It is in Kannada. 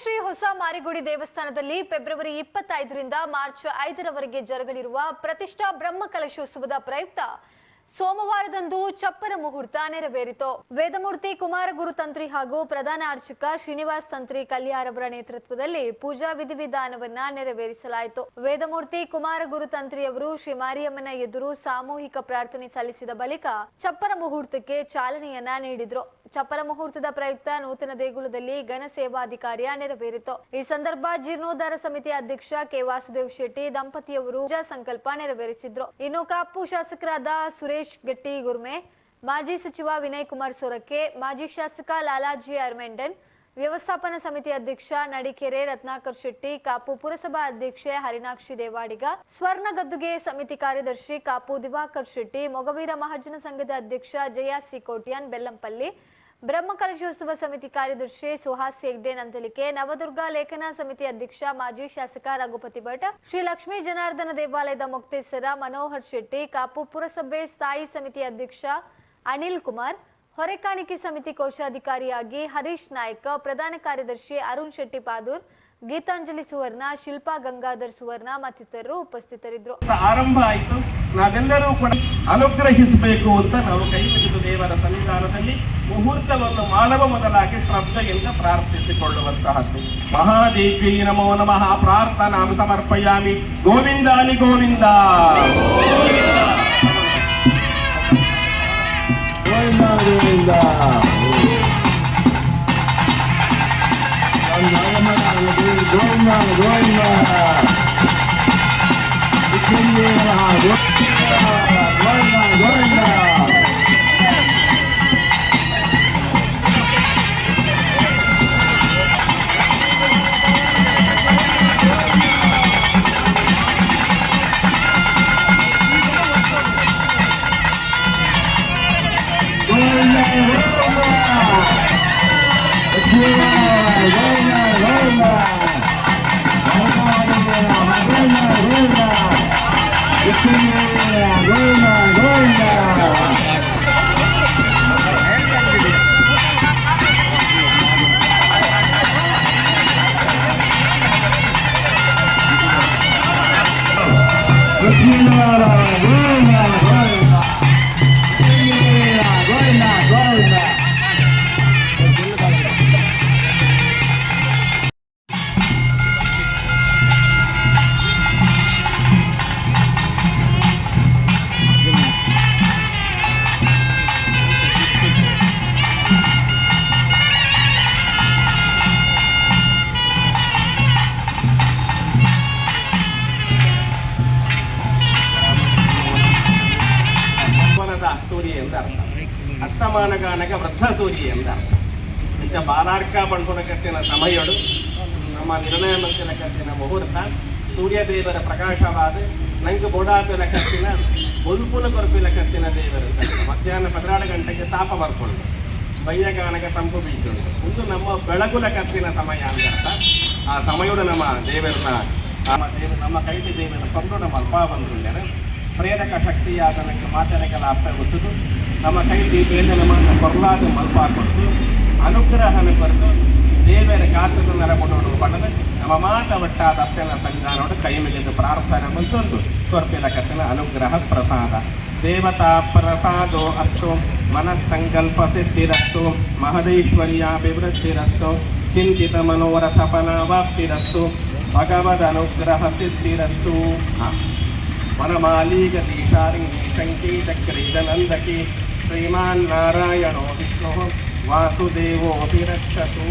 ಶ್ರೀ ಹೊಸ ಮಾರಿಗುಡಿ ದೇವಸ್ಥಾನದಲ್ಲಿ ಫೆಬ್ರವರಿ ಇಪ್ಪತ್ತೈದರಿಂದ ಮಾರ್ಚ್ ಐದರವರೆಗೆ ಜರುಗಲಿರುವ ಪ್ರತಿಷ್ಠಾ ಬ್ರಹ್ಮ ಕಲಶೋತ್ಸವದ ಪ್ರಯುಕ್ತ ಸೋಮವಾರದಂದು ಚಪ್ಪರ ಮುಹೂರ್ತ ನೆರವೇರಿತು. ವೇದಮೂರ್ತಿ, ಕುಮಾರಗುರು ತಂತ್ರಿ ಹಾಗೂ ಪ್ರಧಾನ ಅರ್ಚಕ ಶ್ರೀನಿವಾಸ್ ತಂತ್ರಿ ಕಲ್ಯಾರವರ ನೇತೃತ್ವದಲ್ಲಿ ಪೂಜಾ ವಿಧಿವಿಧಾನವನ್ನ ನೆರವೇರಿಸಲಾಯಿತು. ವೇದಮೂರ್ತಿ, ಕುಮಾರಗುರು ತಂತ್ರಿಯವರು ಶ್ರೀ ಮಾರಿಯಮ್ಮನ ಎದುರು ಸಾಮೂಹಿಕ ಪ್ರಾರ್ಥನೆ ಸಲ್ಲಿಸಿದ ಬಳಿಕ ಚಪ್ಪರ ಮುಹೂರ್ತಕ್ಕೆ ಚಾಲನೆಯನ್ನ ನೀಡಿದ್ರು. ಚಪ್ಪರ ಮುಹೂರ್ತದ ಪ್ರಯುಕ್ತ ನೂತನ ದೇಗುಲದಲ್ಲಿ ಘನ ಸೇವಾಧಿಕಾರ್ಯ ನೆರವೇರಿತು. ಈ ಸಂದರ್ಭ ಜೀರ್ಣೋದ್ಧಾರ ಸಮಿತಿ ಅಧ್ಯಕ್ಷ ಕೆ ವಾಸುದೇವ್ ಶೆಟ್ಟಿ ದಂಪತಿಯವರು ಪೂಜಾ ಸಂಕಲ್ಪ ನೆರವೇರಿಸಿದ್ರು. ಇನ್ನು ಕಾಪು ಶಾಸಕರಾದ ಸುರೇಶ್ ಗಟ್ಟಿ ಗುರ್ಮೆ, ಮಾಜಿ ಸಚಿವ ವಿನಯ್ ಕುಮಾರ್ ಸೊರಕೆ, ಮಾಜಿ ಶಾಸಕ ಲಾಲಾಜಿ ಅರ್ಮೆಂಡನ್ ವ್ಯವಸ್ಥಾಪನಾ ಸಮಿತಿ ಅಧ್ಯಕ್ಷ ನಡಿಕೆರೆ ರತ್ನಾಕರ್ ಶೆಟ್ಟಿ, ಕಾಪು ಪುರಸಭಾ ಅಧ್ಯಕ್ಷೆ ಹರಿನಾಕ್ಷಿ ದೇವಾಡಿಗ, ಸ್ವರ್ಣ ಗದ್ದುಗೆ ಸಮಿತಿ ಕಾರ್ಯದರ್ಶಿ ಕಾಪು ದಿವಾಕರ್ ಶೆಟ್ಟಿ, ಮೊಗವೀರ ಮಹಾಜನ ಸಂಘದ ಅಧ್ಯಕ್ಷ ಜಯ ಸಿ ಕೋಟ್ಯಾನ್ ಬೆಲ್ಲಂಪಲ್ಲಿ ಬ್ರಹ್ಮ ಕಲಶೋತ್ಸವ ಸಮಿತಿ ಕಾರ್ಯದರ್ಶಿ ಸುಹಾಸ್ ಹೆಗ್ಡೆ ನಂತಲಿಕೆ ನವದುರ್ಗ ಲೇಖನ ಸಮಿತಿ ಅಧ್ಯಕ್ಷ ಮಾಜಿ ಶಾಸಕ ರಘುಪತಿ ಭಟ್, ಶ್ರೀ ಲಕ್ಷ್ಮೀ ಜನಾರ್ದನ ದೇವಾಲಯದ ಮುಕ್ತೇಶ್ವರ ಮನೋಹರ್ ಶೆಟ್ಟಿ, ಕಾಪು ಪುರಸಭೆ ಸ್ಥಾಯಿ ಸಮಿತಿ ಅಧ್ಯಕ್ಷ ಅನಿಲ್ ಕುಮಾರ್, ಹೊರೆಕಾಣಿಕೆ ಸಮಿತಿ ಕೋಶಾಧಿಕಾರಿಯಾಗಿ ಹರೀಶ್ ನಾಯ್ಕ, ಪ್ರಧಾನ ಕಾರ್ಯದರ್ಶಿ ಅರುಣ್ ಶೆಟ್ಟಿ ಪಾದೂರ್, ಗೀತಾಂಜಲಿ ಸುವರ್ಣ, ಶಿಲ್ಪಾ ಗಂಗಾಧರ್ ಸುವರ್ಣ ಮತ್ತಿತರರು ಉಪಸ್ಥಿತರಿದ್ದರು. ಆರಂಭ ಆಯಿತು. ನಾವೆಲ್ಲರೂ ಕೂಡ ಅನುಗ್ರಹಿಸಬೇಕು ಅಂತ ನಾವು ಕೈ ದೇವರ ಸನ್ನಿಧಾನದಲ್ಲಿ ಮುಹೂರ್ತವನ್ನು ಮಾನವ ಮೊದಲಾಗಿ ಶ್ರದ್ಧೆಯಿಂದ ಪ್ರಾರ್ಥಿಸಿಕೊಳ್ಳುವಂತಹದ್ದು. ಮಹಾದೇವಿ ನಮೋ ನಮಃ. ಪ್ರಾರ್ಥನಾ ಸಮರ್ಪಯಾಮಿ. ಗೋವಿಂದಾನಿ ಗೋವಿಂದ. ಗೋವಿಂದ. ಗೋವಿಂದ ಗೋವಿಂದ. 谢谢大家 வீரா ಸೂರ್ಯ ಎಂದ. ಅರ್ಥ ನಿಜ ಬಾಲಾರ್ಕ ಬಂಡುನ ಕತ್ತಿನ ಸಮಯಡು, ನಮ್ಮ ನಿರ್ಣಯ ಮಂತಿನ ಕತ್ತಿನ ಮುಹೂರ್ತ, ಸೂರ್ಯದೇವರ ಪ್ರಕಾಶವಾದ, ನಂಗೆ ಬೋಡಾಪಿನ ಕತ್ತಿನ ಬೊಲ್ಪುನ ಕೊರಪಿನ ಕತ್ತಿನ ದೇವರು. ಮಧ್ಯಾಹ್ನ ಪದಿನಾರು ಗಂಟೆಗೆ ತಾಪ ಬರ್ಕೊಂಡು ಬಯ್ಯಗಾನಗ ತಂಪು ಒಂದು ನಮ್ಮ ಬೆಳಗುಲ ಕತ್ತಿನ ಸಮಯ ಅಂತ ಆ ಸಮಯದ ನಮ್ಮ ದೇವರನ್ನ, ನಮ್ಮ ದೇವ, ನಮ್ಮ ಕೈಟಿ ದೇವರ ಕೊಂದು ನಮ್ಮ ಅಲ್ಪ ಬಂದ್ರೆ ಪ್ರೇರಕ ಶಕ್ತಿಯಾದ ನನಗೆ ಮಾತನೆಗಳ ಅರ್ಥ ಉಸಿದು ನಮ್ಮ ಕೈಲಿ ಬೇಡ ನಮ್ಮನ್ನು ಮಲ್ಪಾ ಮಲ್ಪಾಕೊಟ್ಟು ಅನುಗ್ರಹನ ಕೊರತು ದೇವರ ಕಾತದ ನರಗೊಂಡು ಪಡೆದು ನಮ್ಮ ಮಾತ ಒಟ್ಟಾದ ಅತ್ತೆಲ್ಲ ಕೈ ಮುಗಿದು ಪ್ರಾರ್ಥನೆ ಮುಂದೊಂದು ಕೊರತೆಲ ಕತ್ತಿನ ಅನುಗ್ರಹ ಪ್ರಸಾದ. ದೇವತಾ ಪ್ರಸಾದೋ ಅಸ್ತು. ಮನಸ್ಸಂಕಲ್ಪ ಸಿದ್ಧಿರಸ್ತು. ಮಹದೇಶ್ವರ್ಯಾಭಿವೃದ್ಧಿರಸ್ತು ಚಿಂತಿತ ಮನೋರಥ ಫಲಾವಾಪ್ತಿರಸ್ತು ಭಗವದನುಗ್ರಹ ಸಿದ್ಧಿರಸ್ತು ವನಮಾಲೀಗತಿ ದೀಶಾರಿಂಗಿ ಶಂಕಿ ಚಕ್ರೀ ನಂದಕಿ. श्रीमान् नारायणो विष्णुः वासुदेवोऽपि रक्षतु